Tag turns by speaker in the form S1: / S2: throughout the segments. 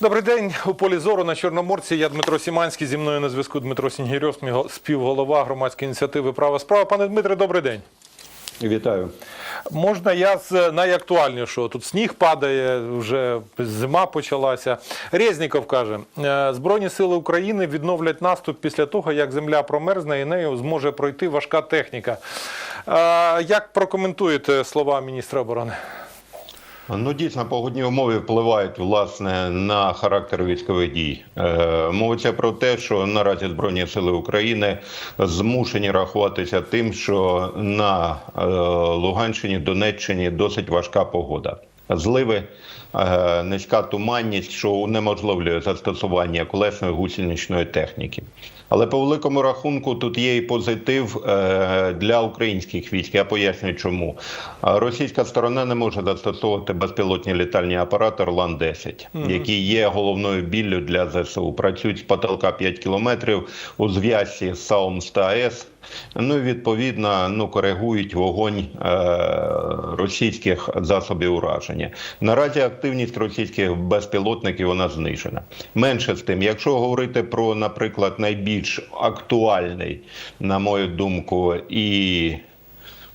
S1: Добрий день у полі зору на Чорноморці. Я Дмитро Сіманський. Зі мною на зв'язку Дмитро Сінгірьов, співголова громадської ініціативи Права справа. Пане Дмитре, добрий день.
S2: Вітаю.
S1: Можна я з найактуальнішого. Тут сніг падає, вже зима почалася. Резніков каже: «Е, Збройні сили України відновлять наступ після того, як земля промерзне і нею зможе пройти важка техніка. Е, Як прокоментуєте слова міністра оборони?
S2: Ну дійсно погодні умови впливають власне на характер військових дій. Е, мовиться про те, що наразі збройні сили України змушені рахуватися тим, що на е, Луганщині, Донеччині досить важка погода. Зливи, низька туманність, що унеможливлює застосування колесної гусеничної техніки. Але по великому рахунку тут є і позитив е, для українських військ. Я поясню, чому російська сторона не може застосовувати безпілотні літальні апарати Орлан 10 які є головною біллю для ЗСУ. Працюють з потолка 5 кілометрів у зв'язці з Саумс та АЕС. Ну і відповідно ну коригують вогонь е, російських засобів ураження. Наразі активність російських безпілотників вона знижена. Менше з тим, якщо говорити про, наприклад, найбільш актуальний, на мою думку, і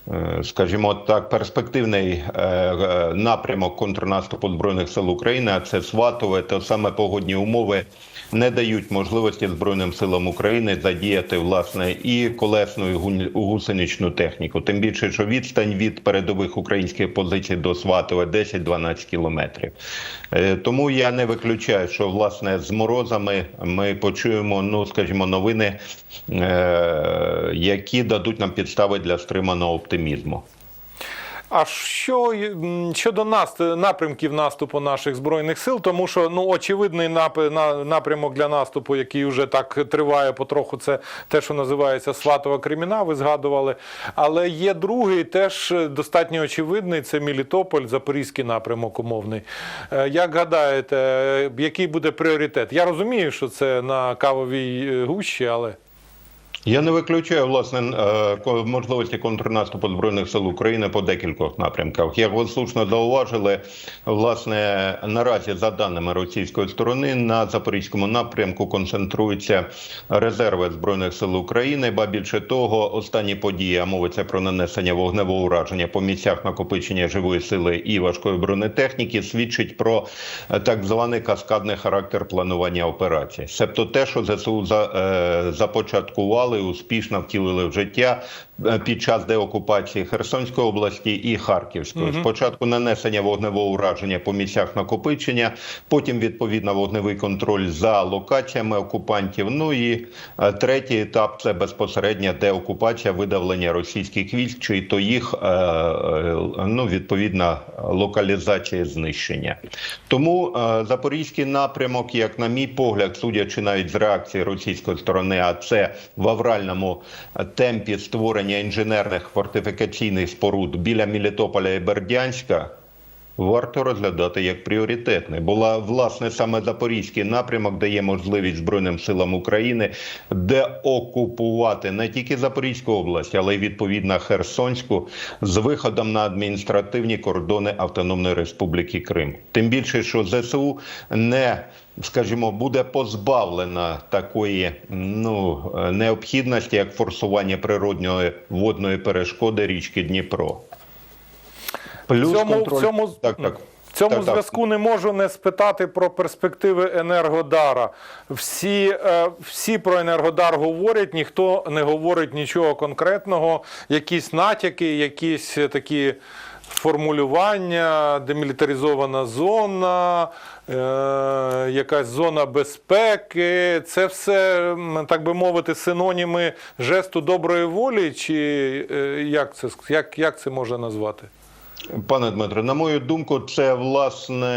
S2: е, Скажімо так, перспективний е, е, напрямок контрнаступу збройних сил України, а це Сватове, то саме погодні умови не дають можливості збройним силам України задіяти власне і колесну і гусеничну техніку. Тим більше, що відстань від передових українських позицій до Сватове 10-12 кілометрів. Е, Тому я не виключаю, що власне з морозами ми почуємо, ну скажімо, новини, е, які дадуть нам підстави для стриманого оптимізму.
S1: А що щодо нас напрямків наступу наших збройних сил, тому що ну очевидний нап- на- напрямок для наступу, який вже так триває потроху, це те, що називається Сватова Креміна. Ви згадували. Але є другий, теж достатньо очевидний. Це Мілітополь, Запорізький напрямок умовний. Е, Як гадаєте, е, який буде пріоритет? Я розумію, що це на кавовій е, гущі, але.
S2: Я не виключаю власне е, можливості контрнаступу збройних сил України по декількох напрямках. Як ви слушно зауважили, власне наразі за даними російської сторони на запорізькому напрямку концентруються резерви збройних сил України. Ба більше того, останні події а мовиться про нанесення вогневого ураження по місцях накопичення живої сили і важкої бронетехніки, свідчить про е, так званий каскадний характер планування операцій. Себто те, що ЗСУ за, е, успішно втілили в життя е, під час деокупації Херсонської області і Харківської. Спочатку нанесення вогневого ураження по місцях накопичення, потім відповідно вогневий контроль за локаціями окупантів. Ну і е, третій етап це безпосередня деокупація, видавлення російських військ, чи то їх е, ну відповідна локалізація знищення. Тому запорізький напрямок, як на мій погляд, судячи навіть з реакції російської сторони, а це в авральному темпі створення інженерних фортифікаційних споруд біля Мілітополя і Бердянська. Варто розглядати як пріоритетний. Була власне саме запорізький напрямок дає можливість збройним силам України деокупувати не тільки Запорізьку область, але й відповідно Херсонську з виходом на адміністративні кордони Автономної Республіки Крим. Тим більше, що ЗСУ не скажімо, буде позбавлена такої ну необхідності, як форсування природньої водної перешкоди річки Дніпро. Плюс
S1: В цьому,
S2: контроль...
S1: в цьому,
S2: так, так.
S1: в цьому
S2: Так, так.
S1: зв'язку не можу не спитати про перспективи Енергодара. Всі, е, всі про Енергодар говорять, ніхто не говорить нічого конкретного, якісь натяки, якісь такі формулювання, демілітаризована зона, е, якась зона безпеки. Це все, так би мовити, синоніми жесту доброї волі, чи е, як це, як, як це можна назвати?
S2: Пане Дмитро, на мою думку, це власне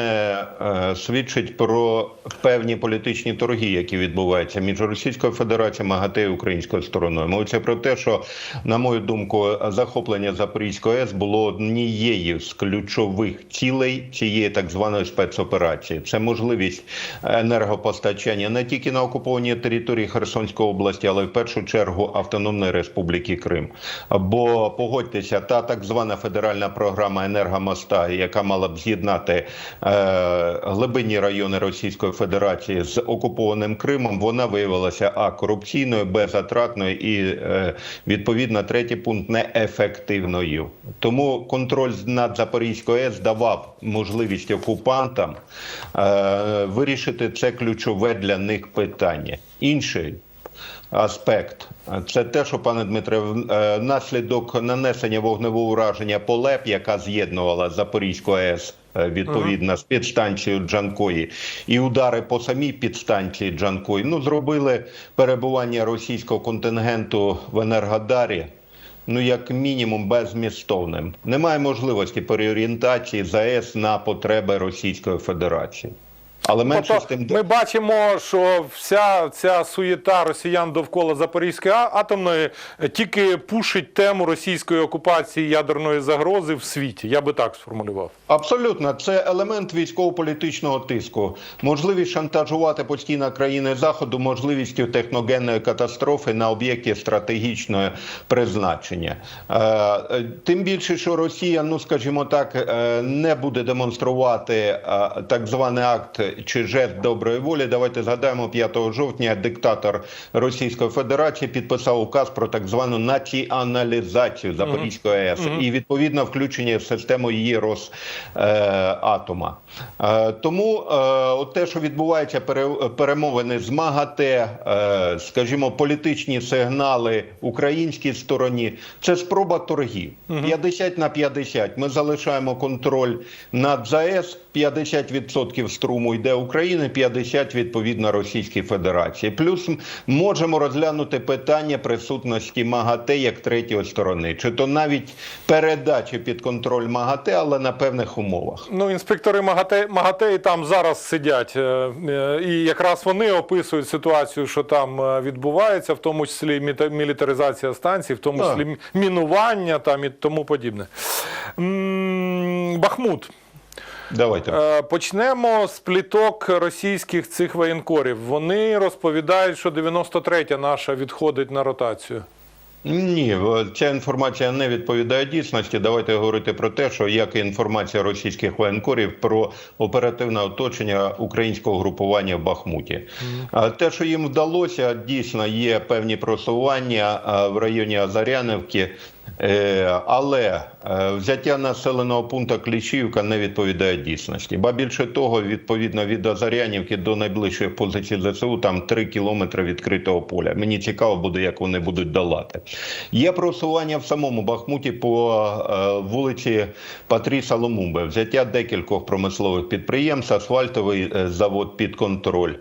S2: е, свідчить про певні політичні торги, які відбуваються між Російською Федерацією, МАГАТЕ і українською стороною. Мовиться про те, що на мою думку, захоплення Запорізької АЕС було однією з ключових цілей цієї так званої спецоперації. Це можливість енергопостачання не тільки на окупованій території Херсонської області, але й в першу чергу Автономної Республіки Крим. Бо погодьтеся, та так звана федеральна програма. Програма енергомоста, яка мала б з'єднати е, глибинні райони Російської Федерації з окупованим Кримом, вона виявилася а корупційною, беззатратною і е, відповідно третій пункт неефективною. Тому контроль над Запорізькою АЕС давав можливість окупантам е, вирішити це ключове для них питання. Інший аспект це те, що пане Дмитре, в- е, нанесення вогневого ураження по ЛЕП, яка з'єднувала Запорізьку АЕС. е, Відповідно, з підстанцією Джанкої і удари по самій підстанції Джанкої ну зробили перебування російського контингенту в Енергодарі ну як мінімум безмістовним. Немає можливості переорієнтації ЗАЕС на потреби Російської Федерації. Але менше з
S1: Тобто
S2: тим
S1: ми бачимо, що вся ця суєта росіян довкола Запорізької атомної е, тільки пушить тему російської окупації ядерної загрози в світі. Я би так сформулював.
S2: Абсолютно, це елемент військово-політичного тиску. Можливість шантажувати постійно країни заходу можливістю техногенної катастрофи на об'єкті стратегічного призначення. Е, е, Тим більше, що Росія, ну скажімо так, не буде демонструвати так званий акт чи жест доброї волі. Давайте згадаємо 5 жовтня. Диктатор Російської Федерації підписав указ про так звану націоналізацію Запорізької АЕС і відповідно включення в систему її Росатома. Е, Тому е, от те, що відбувається пере- перемовини з МАГАТЕ, е, скажімо, політичні сигнали українській стороні, це спроба торгів. 50 на 50. Ми залишаємо контроль над ЗАЕС. 50% струму йде Україні, 50% відповідно Російській Федерації. Плюс можемо розглянути питання присутності МАГАТЕ як третьої сторони, чи то навіть передачі під контроль МАГАТЕ, але на певних умовах.
S1: Ну, інспектори МАГАТЕ, МАГАТЕ і там зараз сидять, е, е, і якраз вони описують ситуацію, що там е, відбувається, в тому числі мілітаризація станцій, в тому числі мінування там і тому подібне. Бахмут.
S2: Давайте.
S1: Е, Почнемо з пліток російських цих воєнкорів. Вони розповідають, що 93-я наша відходить на ротацію.
S2: Ні, ця інформація не відповідає дійсності. Давайте говорити про те, що як і інформація російських воєнкорів про оперативне оточення українського групування в Бахмуті. А Те, що їм вдалося, дійсно є певні просування в районі Азарянівки. Е, Але е, взяття населеного пункту Кліщівка не відповідає дійсності. Ба більше того, відповідно від Азарянівки до найближчих позицій ЗСУ там 3 кілометри відкритого поля. Мені цікаво буде, як вони будуть долати. Є просування в самому Бахмуті по е, вулиці Патріса Ломумби, взяття декількох промислових підприємств, асфальтовий завод під контроль.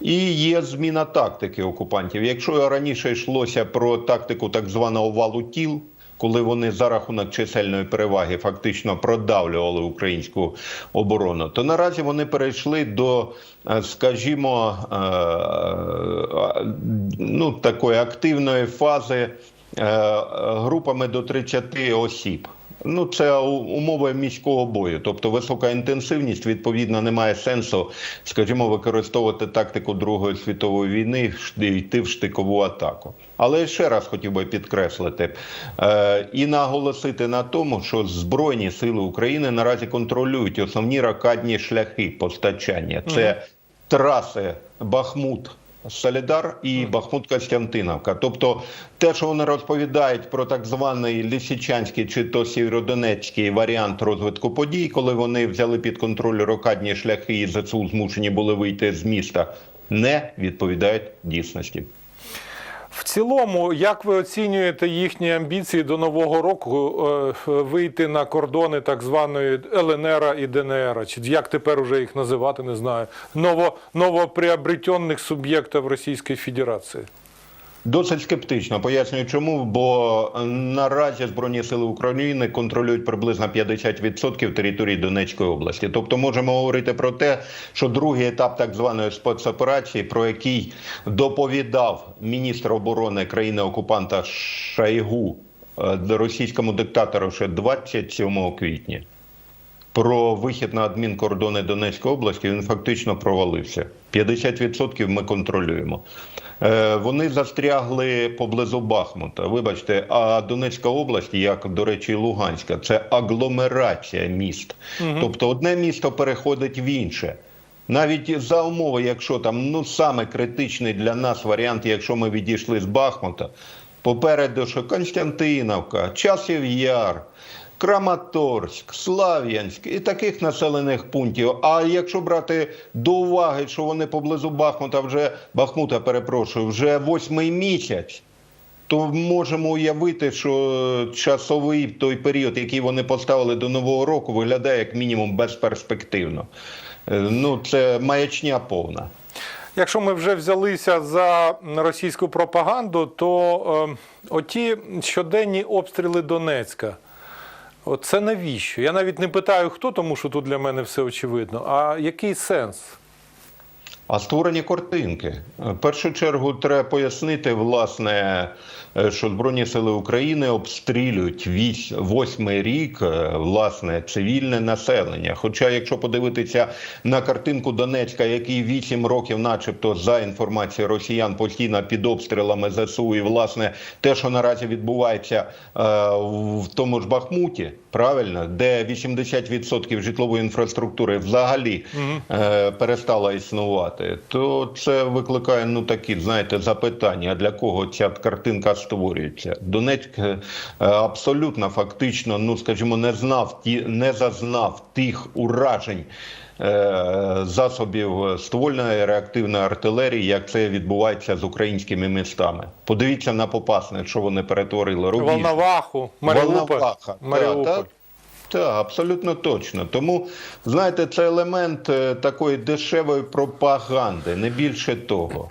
S2: І є зміна тактики окупантів. Якщо раніше йшлося про тактику так званого валу тіл, коли вони за рахунок чисельної переваги фактично продавлювали українську оборону, то наразі вони перейшли до, е, скажімо, е, е, ну такої активної фази групами до 30 осіб. Ну, це умови міського бою, тобто висока інтенсивність. Відповідно, немає сенсу, скажімо, використовувати тактику Другої світової війни, шти- йти в штикову атаку. Але ще раз хотів би підкреслити е, і наголосити на тому, що Збройні сили України наразі контролюють основні ракадні шляхи постачання. Це траси Бахмут. Солідар і Бахмут Костянтиновка. Тобто те, що вони розповідають про так званий Лисичанський чи то Сєвєродонецький варіант розвитку подій, коли вони взяли під контроль рокадні шляхи і ЗСУ змушені були вийти з міста, не відповідають дійсності.
S1: В цілому, як ви оцінюєте їхні амбіції до нового року е, вийти на кордони так званої ЛНР і ДНР? Чи як тепер уже їх називати, не знаю. Ново, новоприобретених суб'єктів Російської Федерації?
S2: Досить скептично. Пояснюю, чому. Бо е, наразі Збройні сили України контролюють приблизно 50% території Донецької області. Тобто можемо говорити про те, що другий етап так званої спецоперації, про який доповідав міністр оборони країни-окупанта Шайгу е, російському диктатору ще 27 квітня. про вихід на адмінкордони Донецької області, він фактично провалився. 50% ми контролюємо. Е, Вони застрягли поблизу Бахмута. Вибачте, а Донецька область, як до речі, Луганська, це агломерація міст. Тобто одне місто переходить в інше. Навіть за умови, якщо там ну саме критичний для нас варіант, якщо ми відійшли з Бахмута, попереду що Константиновка, Часів Яр, Краматорськ, Слав'янськ і таких населених пунктів. А якщо брати до уваги, що вони поблизу Бахмута вже Бахмута, перепрошую, вже восьмий місяць. То можемо уявити, що часовий той період, який вони поставили до нового року, виглядає як мінімум безперспективно. Е, Ну, це маячня повна.
S1: Якщо ми вже взялися за російську пропаганду, то е, оті щоденні обстріли Донецька. От це навіщо? Я навіть не питаю, хто, тому що тут для мене все очевидно. А який сенс?
S2: А створені картинки. В першу чергу треба пояснити, власне, е, що Збройні сили України обстрілюють вісь- восьмий рік е, власне цивільне населення. Хоча, якщо подивитися на картинку Донецька, який вісім років, начебто, за інформацією росіян, постійно під обстрілами ЗСУ, і власне те, що наразі відбувається е, в тому ж Бахмуті, правильно, де 80% житлової інфраструктури взагалі е, перестала існувати, то це викликає ну такі, знаєте, запитання: а для кого ця картинка створюється? Донецьк е, абсолютно фактично, ну скажімо, не знав ті, не зазнав тих уражень. е, Засобів ствольної реактивної артилерії, як це відбувається з українськими містами. Подивіться на Попасне, що вони перетворили. Рубіж.
S1: Волноваху, Маріуполь.
S2: Волноваха.
S1: Маріуполь.
S2: Так, так, абсолютно точно. Тому, знаєте, це елемент е, такої дешевої пропаганди, не більше того.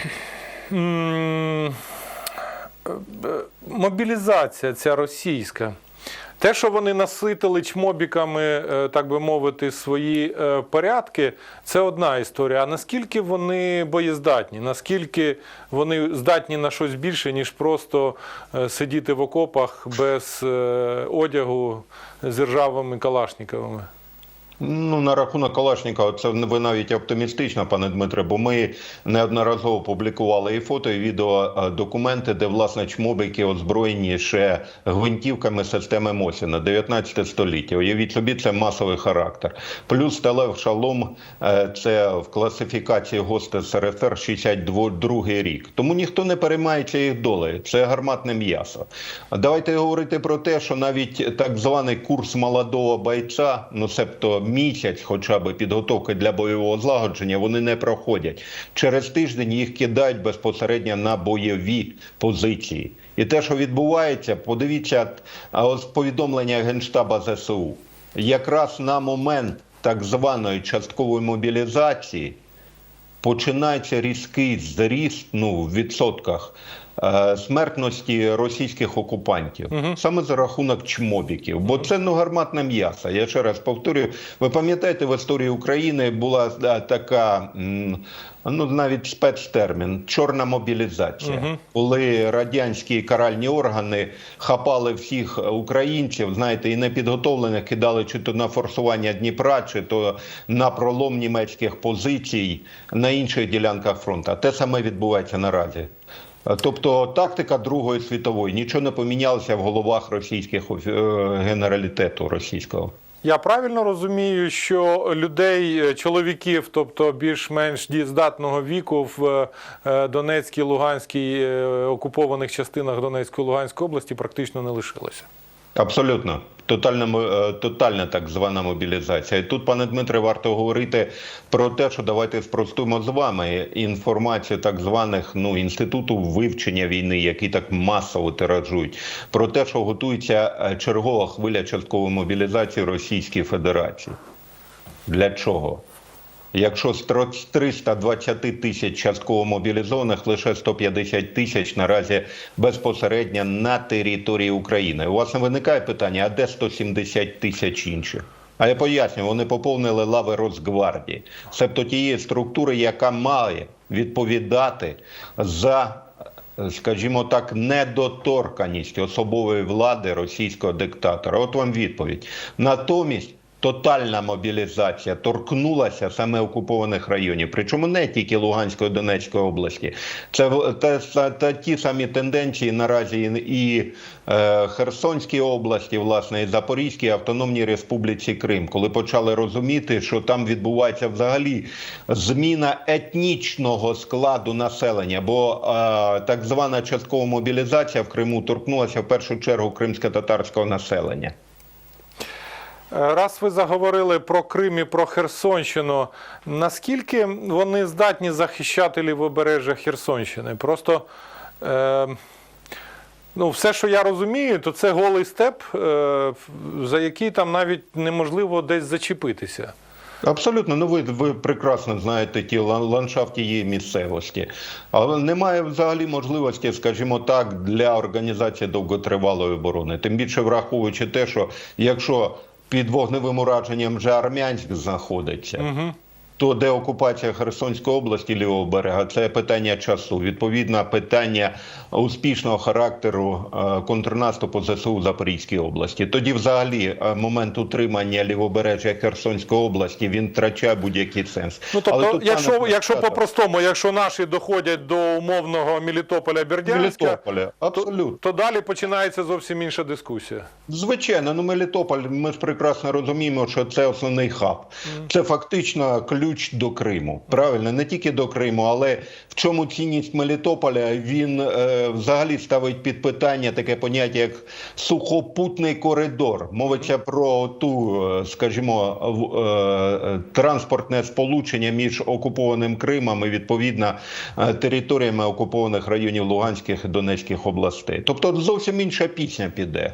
S1: Е, е, Мобілізація ця російська. Те, що вони наситили чмобіками, е, так би мовити, свої е, порядки, це одна історія. А наскільки вони боєздатні, наскільки вони здатні на щось більше, ніж просто е, сидіти в окопах без одягу з ржавими калашниковими?
S2: Ну, на рахунок Калашникова, це ви навіть оптимістично, пане Дмитре, бо ми неодноразово публікували і фото, і відео е, документи, де власне чмобики озброєні ще гвинтівками системи Мосіна, 19 століття. Уявіть собі, це масовий характер. Плюс сталев шалом, е, це в класифікації ГОСТ СРСР 62 рік. Тому ніхто не переймається їх долею. Це гарматне м'ясо. Давайте говорити про те, що навіть так званий курс молодого бойця, ну себто місяць, хоча б підготовки для бойового злагодження, вони не проходять. Через тиждень їх кидають безпосередньо на бойові позиції. І те, що відбувається, подивіться повідомлення Генштаба ЗСУ. Якраз на момент так званої часткової мобілізації починається різкий зріст ну, в відсотках смертності російських окупантів саме за рахунок чмобіків. Бо це ну гарматне м'ясо. Я ще раз повторюю. Ви пам'ятаєте, в історії України була е, така. Ну, навіть спецтермін чорна мобілізація, коли радянські каральні органи хапали всіх українців, знаєте, і непідготовлених кидали чи то на форсування Дніпра, чи то на пролом німецьких позицій на інших ділянках фронту. Те саме відбувається наразі. Тобто тактика Другої світової нічого не помінялося в головах російських е, генералітету російського.
S1: Я правильно розумію, що людей, е, чоловіків, тобто більш-менш дієздатного віку в е, Донецькій, Луганській е, окупованих частинах Донецької Луганської області практично не лишилося.
S2: Абсолютно. Тотальна, е, тотальна так звана мобілізація. І тут, пане Дмитре, варто говорити про те, що давайте спростуємо з вами інформацію так званих ну інституту вивчення війни, які так масово тиражують, про те, що готується е, чергова хвиля часткової мобілізації Російської Федерації. Для чого? Якщо з тро- 320 тисяч частково мобілізованих, лише 150 тисяч наразі безпосередньо на території України. У вас не виникає питання, а де 170 тисяч інших? А я поясню, вони поповнили лави Росгвардії, себто тієї структури, яка має відповідати за скажімо так, недоторканість особової влади російського диктатора. От вам відповідь. Натомість Тотальна мобілізація торкнулася саме окупованих районів, причому не тільки Луганської Донецької області. Це те, та, та ті самі тенденції наразі і е, Херсонській області, власне, і Запорізькій Автономній Республіці Крим, коли почали розуміти, що там відбувається взагалі зміна етнічного складу населення, бо е, так звана часткова мобілізація в Криму торкнулася в першу чергу кримсько-татарського населення.
S1: Е, Раз ви заговорили про Крим і про Херсонщину, наскільки вони здатні захищати лівобережжя Херсонщини? Просто е, ну, все, що я розумію, то це голий степ, е, за який там навіть неможливо десь зачепитися.
S2: Абсолютно, ну ви, ви прекрасно знаєте ті лан- ландшафт тієї місцевості, але немає взагалі можливості, скажімо так, для організації довготривалої оборони. Тим більше враховуючи те, що якщо під вогневим ураженням вже Армянськ знаходиться,
S1: Угу.
S2: То де окупація Херсонської області лівого берега, це питання часу. Відповідно, питання успішного характеру е, контрнаступу ЗСУ в Запорізькій області. Тоді, взагалі, е, момент утримання лівобережжя Херсонської області він втрачає будь-який сенс.
S1: Ну,
S2: Але
S1: тобто,
S2: тут,
S1: якщо,
S2: пане
S1: якщо по-простому, якщо наші доходять до умовного Мелітополя Бердянська,
S2: Мелітополя, абсолютно.
S1: то далі починається зовсім інша дискусія.
S2: Звичайно, ну Мелітополь, ми ж прекрасно розуміємо, що це основний хаб. Це фактично ключ до Криму. Правильно, не тільки до Криму, але в чому цінність Мелітополя він е, взагалі ставить під питання таке поняття, як сухопутний коридор. Мовиться про ту, е, скажімо, е, транспортне сполучення між окупованим Кримом і відповідно е, територіями окупованих районів Луганських і Донецьких областей. Тобто зовсім інша пісня піде.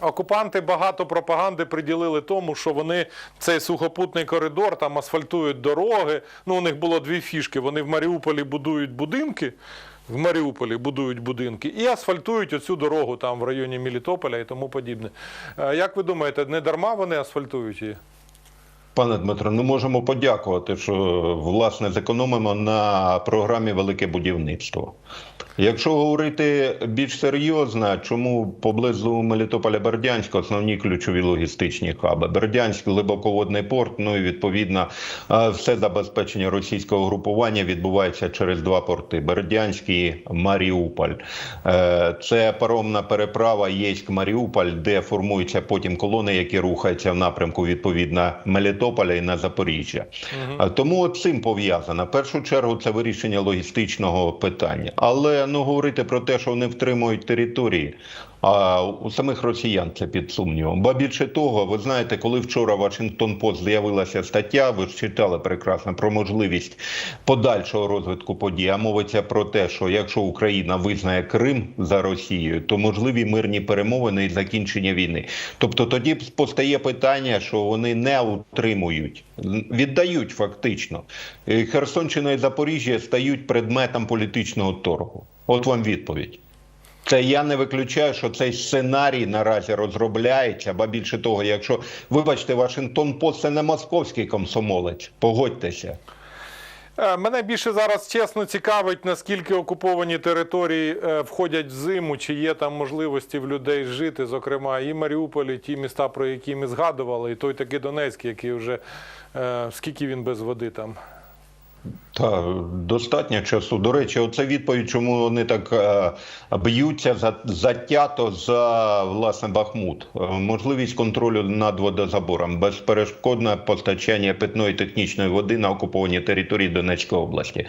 S1: Окупанти багато пропаганди приділили тому, що вони цей сухопутний коридор там асфальтують дороги. Ну, у них було дві фішки. Вони в Маріуполі будують будинки. В Маріуполі будують будинки і асфальтують оцю дорогу там в районі Мелітополя і тому подібне. Як ви думаєте, не дарма вони асфальтують її?
S2: Пане Дмитро, ну можемо подякувати, що власне зекономимо на програмі Велике будівництво. Якщо говорити більш серйозно, чому поблизу Мелітополя Бердянська основні ключові логістичні хаби? Бердянськ глибоководний порт, ну і відповідно е, все забезпечення російського групування відбувається через два порти: Бердянськ і Маріуполь. Е, Це паромна переправа Єськ-Маріуполь, де формуються потім колони, які рухаються в напрямку відповідно Мелітополя і на Запоріжжя. А Тому цим пов'язано. В першу чергу це вирішення логістичного питання. Але ну говорити про те, що вони втримують території. А у самих росіян це під сумнівом. Ба більше того, ви знаєте, коли вчора Вашингтон Пост з'явилася стаття, ви ж читали прекрасно про можливість подальшого розвитку подій. А мовиться про те, що якщо Україна визнає Крим за Росією, то можливі мирні перемовини і закінчення війни. Тобто тоді постає питання, що вони не утримують, віддають фактично. Е, Херсонщина і Запоріжжя стають предметом політичного торгу. От вам відповідь. Це я не виключаю, що цей сценарій наразі розробляється. Ба більше того, якщо вибачте, Вашингтон Пост це не московський комсомолець, погодьтеся.
S1: Е, Мене більше зараз чесно цікавить, наскільки окуповані території е, входять в зиму, чи є там можливості в людей жити, зокрема, і Маріуполь, ті міста, про які ми згадували, і той такий Донецький, який вже е, скільки він без води там.
S2: Та достатньо часу. До речі, оце відповідь, чому вони так е, б'ються за затято за власне Бахмут. Е, можливість контролю над водозабором, безперешкодне постачання питної технічної води на окупованій території Донецької області.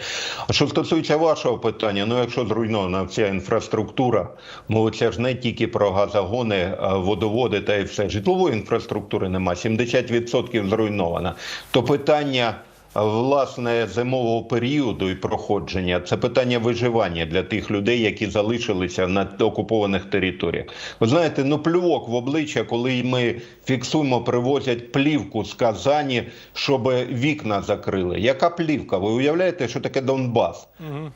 S2: А що стосується вашого питання, ну якщо зруйнована вся інфраструктура, мовиться ж не тільки про газогони, е, водоводи та і все житлової інфраструктури нема. 70% зруйнована. То питання. Власне, зимового періоду і проходження це питання виживання для тих людей, які залишилися на окупованих територіях. Ви знаєте, ну плювок в обличчя, коли ми фіксуємо, привозять плівку з Казані, щоб вікна закрили. Яка плівка? Ви уявляєте, що таке Донбас?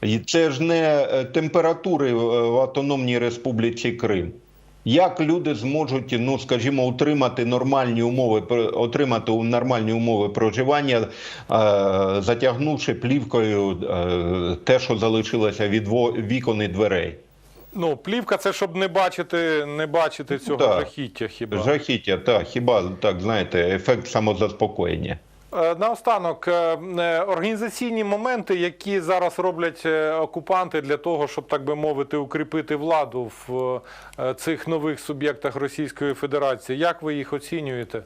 S2: І це ж не е, температури в в Автономній Республіці Крим. Як люди зможуть, ну скажімо, утримати нормальні умови, отримати нормальні умови проживання, е, затягнувши плівкою е, те, що залишилося від вікон і дверей?
S1: Ну, плівка це щоб не бачити, не бачити цього
S2: Так.
S1: жахіття хіба.
S2: Жахіття, так, хіба так знаєте, ефект самозаспокоєння.
S1: Е, Наостанок, е, е, організаційні моменти, які зараз роблять окупанти для того, щоб, так би мовити, укріпити владу в цих нових суб'єктах Російської Федерації. Як ви їх оцінюєте?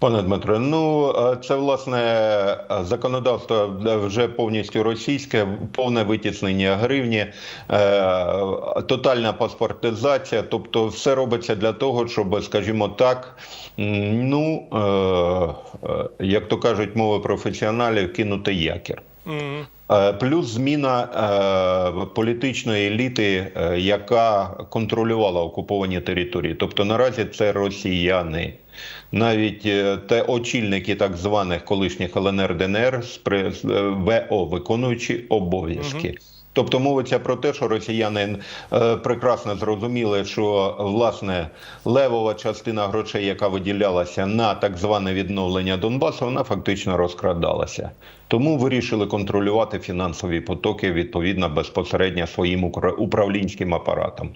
S2: Пане Дмитро, ну е, це власне законодавство е, вже повністю російське, повне витіснення гривні, е, тотальна паспортизація. Тобто, все робиться для того, щоб, скажімо так, ну як то кажуть, мови професіоналів, кинути якір. Плюс зміна е, політичної еліти, яка контролювала окуповані території. Тобто наразі це росіяни. Навіть е, те очільники так званих колишніх ЛНР ДНР е, ВО, виконуючи обов'язки. Тобто мовиться про те, що росіяни е, прекрасно зрозуміли, що власне левова частина грошей, яка виділялася на так зване відновлення Донбасу, вона фактично розкрадалася. Тому вирішили контролювати фінансові потоки відповідно безпосередньо своїм управлінським апаратом.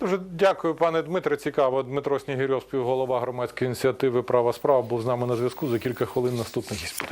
S1: Дуже дякую, пане Дмитре. Цікаво. Дмитро Снігирьов, співголова громадської ініціативи Права справа, був з нами на зв'язку. За кілька хвилин наступний гість.